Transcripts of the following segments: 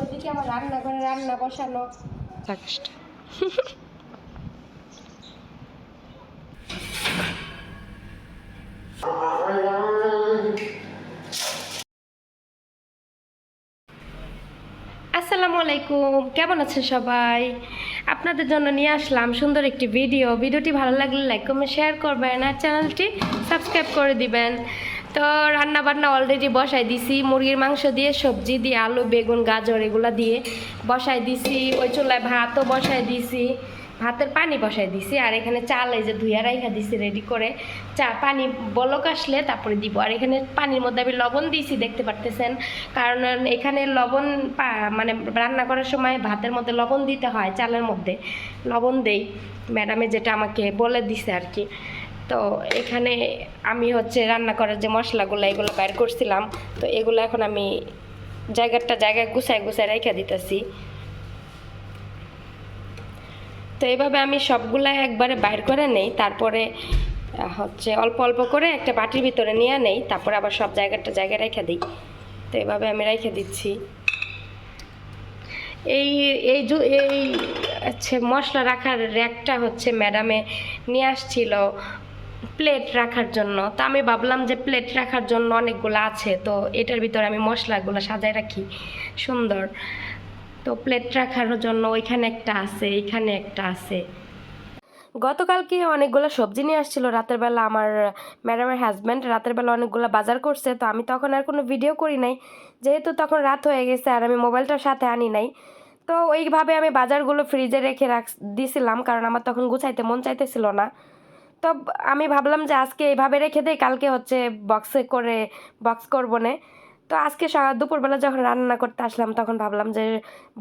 ওইদিকে আমার রান্না করে রান্না বসানো। আকাশটা আসসালামু আলাইকুম কেমন আছেন সবাই? আপনাদের জন্য নিয়ে আসলাম সুন্দর একটি ভিডিও। ভিডিওটি ভালো লাগলে লাইক কমেন্ট শেয়ার করবেন আর চ্যানেলটি সাবস্ক্রাইব করে দিবেন। তো রান্না বান্না অলরেডি বসাই দিছি। মুরগির মাংস দিয়ে, সবজি দিয়ে, আলু, বেগুন, গাজর এগুলো দিয়ে বসাই দিছি। ওই চুলায় ভাতও বসাই দিছি। ভাতের পানি বসাই দিছি। আর এখানে চাল এই যে ধুইয়া রাইখা দিছি রেডি করে। চা, পানি বলক আসলে তারপরে দিব। আর এখানে পানির মধ্যে আমি লবণ দিয়েছি দেখতে পারতেছেন। কারণ এখানে লবণ মানে রান্না করার সময় ভাতের মধ্যে লবণ দিতে হয়, চালের মধ্যে। লবণ দেই। ম্যাডামে যেটা আমাকে বলে দিছে আর কি। তো এখানে আমি হচ্ছে রান্না করার যে মশলাগুলো, এগুলো বাইর করছিলাম। তো এগুলো এখন আমি জায়গাটা জায়গায় গুছায় গুছায় রেখে দিতেছি। তো এইভাবে আমি সবগুলা একবারে বাইর করে নেই, তারপরে হচ্ছে অল্প অল্প করে একটা বাটির ভিতরে নিয়ে নেই, তারপরে আবার সব জায়গাটা জায়গায় রেখে দিই। তো এইভাবে আমি রেখে দিচ্ছি। এই এই এই হচ্ছে মশলা রাখার র্যাকটা হচ্ছে ম্যাডামে নিয়ে আসছিল প্লেট রাখার জন্য। তো আমি ভাবলাম যে প্লেট রাখার জন্য অনেকগুলো আছে, তো এটার ভিতরে আমি মশলাগুলো সাজায় রাখি। সুন্দর। তো প্লেট রাখার জন্য ওইখানে একটা আছে এইখানে একটা আছে। গতকালকে অনেকগুলো সবজি নিয়ে আসছিল। রাতের বেলা আমার ম্যাডামের হাজব্যান্ড রাতের বেলা অনেকগুলো বাজার করছে, তো আমি তখন আর কোনো ভিডিও করি নাই। যেহেতু তখন রাত হয়ে গেছে আর আমি মোবাইলটার সাথে আনি নাই। তো ওইভাবে আমি বাজারগুলো ফ্রিজে রেখে রাখ, দিছিলাম, কারণ আমার তখন গুছাইতে মন চাইতেছিল না। তো আমি ভাবলাম যে আজকে এইভাবে রেখে দিই, কালকে হচ্ছে বক্সে করে বক্স করব না। তো আজকে দুপুরবেলা যখন রান্না করতে আসলাম, তখন ভাবলাম যে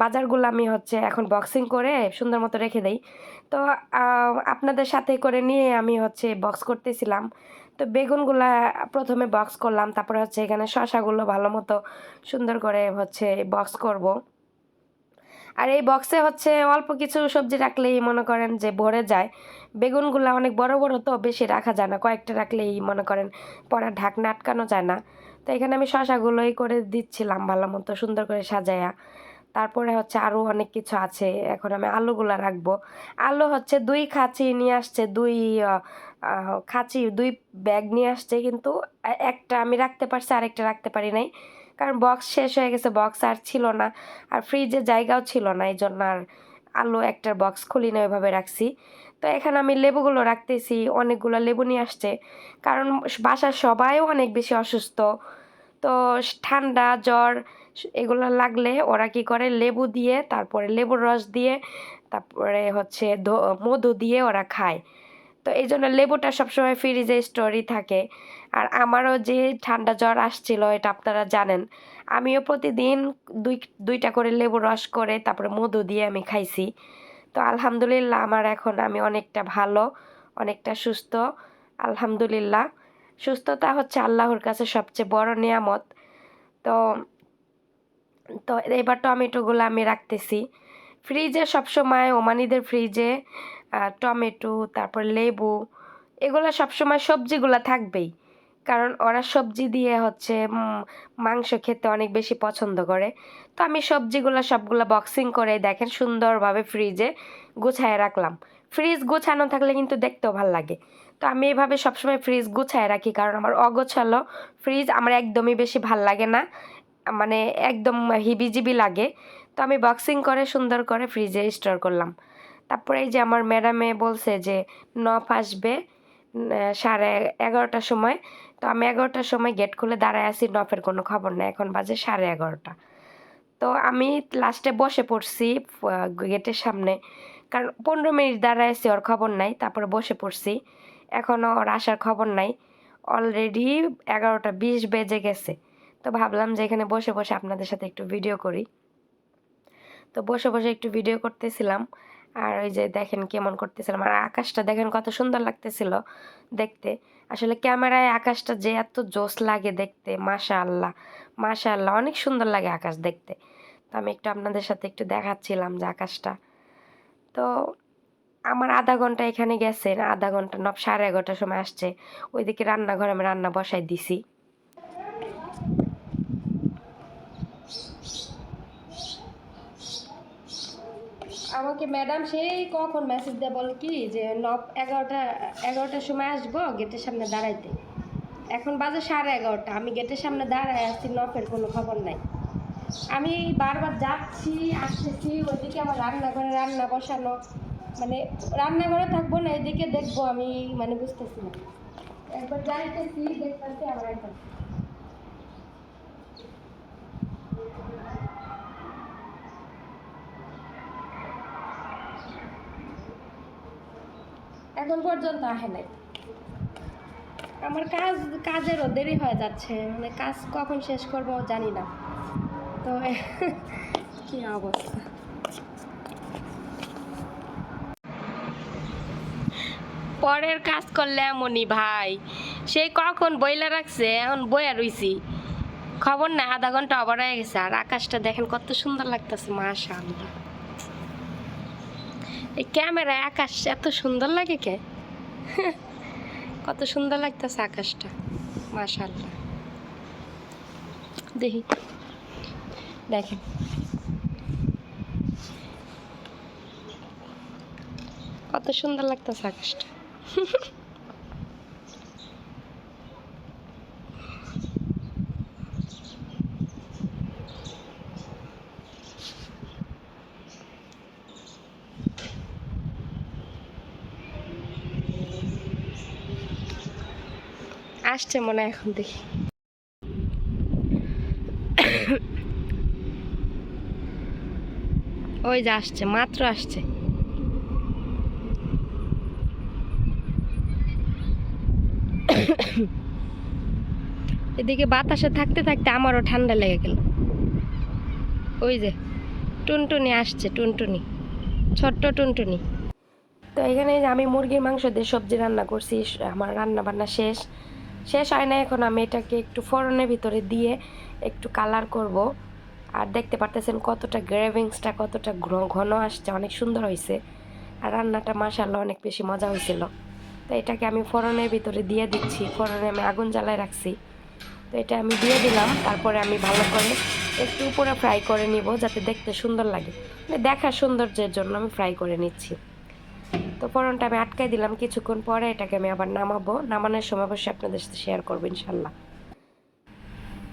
বাজারগুলো আমি হচ্ছে এখন বক্সিং করে সুন্দর মতো রেখে দেই। তো আপনাদের সাথে করে নিয়ে আমি হচ্ছে বক্স করতেছিলাম। তো বেগুনগুলা প্রথমে বক্স করলাম, তারপরে হচ্ছে এখানে শশাগুলো ভালো মতো সুন্দর করে হচ্ছে বক্স করব। আর এই বক্সে হচ্ছে অল্প কিছু সবজি রাখলেই মনে করেন যে ভরে যায়। বেগুনগুলো অনেক বড় বড় তো বেশি রাখা যায় না, কয়েকটা রাখলেই মনে করেন পরে ঢাকনা আটকানো যায় না। তো এখানে আমি শশাগুলোই করে দিচ্ছিলাম ভালো মতো সুন্দর করে সাজায়া। তারপরে হচ্ছে আরও অনেক কিছু আছে, এখন আমি আলুগুলো রাখব। আলু হচ্ছে দুই খাঁচি নিয়ে আসছে, দুই খাঁচি, দুই ব্যাগ নিয়ে আসছে কিন্তু একটা আমি রাখতে পারছি, আরেকটা রাখতে পারি নাই। কারণ বক্স শেষ হয়ে গেছে বক্স আর ছিল না। আর ফ্রিজে জায়গাও ছিল না এই জন্য আর আলু একটার বক্স খুলি না ওইভাবে রাখছি। তো এখানে আমি লেবুগুলো রাখতেছি, অনেকগুলো লেবু নিয়ে আসছে। কারণ বাসার সবাইও অনেক বেশি অসুস্থ। তো ঠান্ডা, জ্বর এগুলো লাগলে ওরা কি করে, লেবু দিয়ে, তারপরে লেবুর রস দিয়ে, তারপরে হচ্ছে মধু দিয়ে ওরা খায়। তো এই জন্য লেবুটা সবসময় ফ্রিজে স্টোরই থাকে। আর আমারও যে ঠান্ডা জ্বর আসছিল, এটা আপনারা জানেন। আমিও প্রতিদিন দুই, দুইটা করে লেবু রস করে তারপরে মধু দিয়ে আমি খাইছি। তো আলহামদুলিল্লাহ আমার এখন আমি অনেকটা ভালো, অনেকটা সুস্থ, আলহামদুলিল্লাহ। সুস্থতা হচ্ছে আল্লাহর কাছে সবচেয়ে বড় নিয়ামত। তো তো এবার টমেটোগুলো আমি রাখতেছি। ফ্রিজে সবসময় ওমানিদের ফ্রিজে টমেটো, তারপর লেবু, এগুলো সবসময় সবজিগুলো থাকবেই। কারণ ওরা সবজি দিয়ে হচ্ছে মাংস খেতে অনেক বেশি পছন্দ করে। তো আমি সবজিগুলো সবগুলো বক্সিং করে দেখেন সুন্দরভাবে ফ্রিজে গুছায় রাখলাম। ফ্রিজ গুছানো থাকলে কিন্তু দেখতেও ভালো লাগে। তো আমি এভাবে সবসময় ফ্রিজ গুছায় রাখি কারণ আমার অগোছালো ফ্রিজ আমার একদমই বেশি ভালো লাগে না। মানে একদম হিবিজিবি লাগে। তো আমি বক্সিং করে সুন্দর করে ফ্রিজে স্টোর করলাম। তারপরে এই যে আমার ম্যাডামে বলছে যে নফ আসবে সাড়ে এগারোটার সময়। তো আমি এগারোটার সময় গেট খুলে দাঁড়ায় আছি, নফের কোনো খবর নেই। এখন বাজে সাড়ে এগারোটা। তো আমি লাস্টে বসে পড়ছি গেটের সামনে। কারণ পনেরো মিনিট দাঁড়ায় আছি, ওর খবর নাই। তারপরে বসে পড়ছি। এখনও ওর আসার খবর নাই। অলরেডি এগারোটা বিশ বেজে গেছে। তো ভাবলাম যে এখানে বসে বসে আপনাদের সাথে একটু ভিডিও করি। তো বসে বসে একটু ভিডিও করতেছিলাম। আর ওই যে দেখেন কেমন করতেছিলাম। আর আকাশটা দেখেন কত সুন্দর লাগতেছিল দেখতে। আসলে ক্যামেরায় আকাশটা যে এত জোস লাগে দেখতে মাশা আল্লাহ মাশা আল্লাহ অনেক সুন্দর লাগে আকাশ দেখতে। তো আমি একটু আপনাদের সাথে একটু দেখাচ্ছিলাম যে আকাশটা। তো আমার আধা ঘণ্টা এখানে গেছে, আধা ঘণ্টা নব সাড়ে এগারোটার সময় আসছে। ওইদিকে রান্নাঘরে আমি রান্না বসাই দিছি। আমাকে ম্যাডাম সেই কখন মেসেজ দেয় বলে কি যে, নব এগারোটা, এগারোটার সময় আসব গেটের সামনে দাঁড়াইতে। এখন বাজে সাড়ে এগারোটা, আমি গেটের সামনে দাঁড়ায় আছি, নফের কোনো খবর নাই। আমি বারবার যাচ্ছি, আসতেছি, ওইদিকে আমার রান্নাঘরে রান্না বসানো। মানে রান্নাঘরে থাকব না, এদিকে দেখব আমি মানে বুঝতেছি না। একবার যাইতেছি, দেখতেছি, আবার একবার। এখন পর্যন্ত আসে নাই। আমার কাজ, কাজেরও দেরি হয়ে যাচ্ছে। মানে কাজ কখন শেষ করব জানি না। তো কি অবস্থা? পরের কাজ করলে এমনই ভাই। সেই কখন বইলা রাখছে, এখন বইয়া রইছি। খবর না, আধা ঘণ্টা অবার হয়ে গেছে। আর আকাশটা দেখেন কত সুন্দর লাগতেছে মাশা আল্লাহ এই ক্যামেরা আকাশ, এত সুন্দর লাগে কে? কত সুন্দর লাগতেছে আকাশটা মাশাল্লাহ দেখি। দেখেন। কত সুন্দর লাগতেছে আকাশটা। আসছে মনে হয় এখন দেখি। ওই যে আসছে, মাত্র আসছে। এদিকে বাতাসে থাকতে থাকতে আমারও ঠান্ডা লেগে গেল। ওই যে, টুনটুনি আসছে, টুনটুনি। ছোট্ট টুনটুনি। তো এখানে আমি মুরগির মাংস দিয়ে সবজি রান্না করছি, আমার রান্না বান্না শেষ। শেষ হয় না এখন আমি এটাকে একটু ফোড়নের ভিতরে দিয়ে একটু কালার করব। আর দেখতে পারতেছেন কতটা গ্রেভিংসটা, কতটা ঘন- আসছে, অনেক সুন্দর হয়েছে। আর রান্নাটা মাসাল্লাহ অনেক বেশি মজা হয়েছিল। তো এটাকে আমি ফোড়নের ভিতরে দিয়ে দিচ্ছি, ফোড়নে আমি আগুন জ্বালায় রাখছি। তো এটা আমি দিয়ে দিলাম, তারপরে আমি ভালো করে একটু উপরে ফ্রাই করে নিব, যাতে দেখতে সুন্দর লাগে। মানে দেখার সৌন্দর্যের জন্য আমি ফ্রাই করে নিচ্ছি। তো ফোড়নটা আমি আটকাই দিলাম, কিছুক্ষণ পরে এটাকে আমি আবার নামাবো। নামানোর সময় অবশ্যই আপনাদের সাথে শেয়ার করব ইনশাল্লাহ।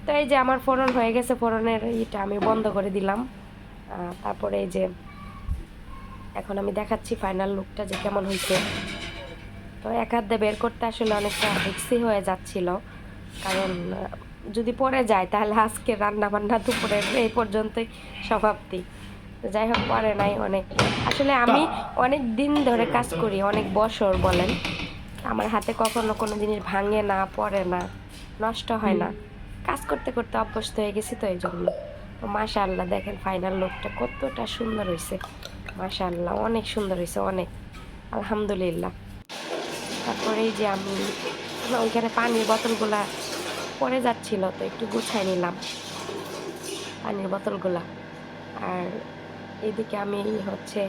তো এই যে আমার ফোড়ন হয়ে গেছে ফোড়নের ইটা আমি বন্ধ করে দিলাম। তারপরে এই যে এখন আমি দেখাচ্ছি ফাইনাল লুকটা যে কেমন হয়েছে। তো এক হাত বের করতে আসলে অনেকটা রিক্সি হয়ে যাচ্ছিল। কারণ যদি পরে যায়, তাহলে আজকে রান্না বান্না দুপুরের এই পর্যন্তই সমাপ্তি। যাই হোক, পরে নাই অনেক। আসলে আমি অনেক দিন ধরে কাজ করি অনেক বছর বলেন। আমার হাতে কখনো কোনো জিনিস ভাঙে না পড়ে না নষ্ট হয় না। কাজ করতে করতে অভ্যস্ত হয়ে গেছি তো এই জন্য তো মাশাআল্লাহ দেখেন ফাইনাল লোকটা কতটা সুন্দর হয়েছে মাশাআল্লাহ অনেক সুন্দর হয়েছে অনেক। আলহামদুলিল্লাহ। তারপরে এই যে আমি ওইখানে পানির বোতলগুলা পড়ে যাচ্ছিল তো একটু গুছাই নিলাম। পানির বোতলগুলা। আর এদিকে আমি হচ্ছে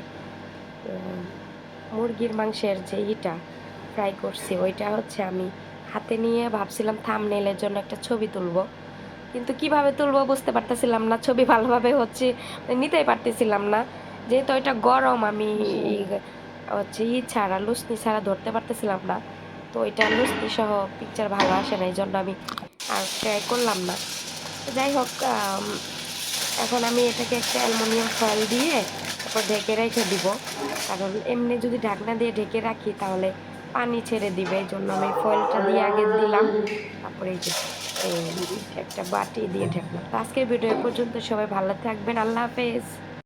মুরগির মাংসের যে ইটা ফ্রাই করছি, ওইটা হচ্ছে আমি হাতে নিয়ে ভাবছিলাম থাম থামনেলের জন্য একটা ছবি তুলব। কিন্তু কীভাবে তুলব বুঝতে পারতেছিলাম না, ছবি ভালোভাবে হচ্ছে নিতেই পারতেছিলাম না। যেহেতু ওইটা গরম, আমি হচ্ছে ই ছাড়া, লুসনি ছাড়া ধরতে পারতেছিলাম না। তো ওইটা লুসনি সহ পিকচার ভালো আসে না এই জন্য আমি আর ট্রাই করলাম না। যাই হোক এখন আমি এটাকে একটা অ্যালুমিনিয়াম ফয়েল দিয়ে তারপর ঢেকে রেখে দিব। কারণ এমনি যদি ঢাকনা দিয়ে ঢেকে রাখি, তাহলে পানি ছেড়ে দিবে। এই জন্য আমি ফয়েলটা দিয়ে আগে দিলাম। তারপরে এই যে একটা বাটি দিয়ে ঢাকলাম। আজকের ভিডিও পর্যন্ত সবাই ভালো থাকবেন। আল্লাহ হাফেজ।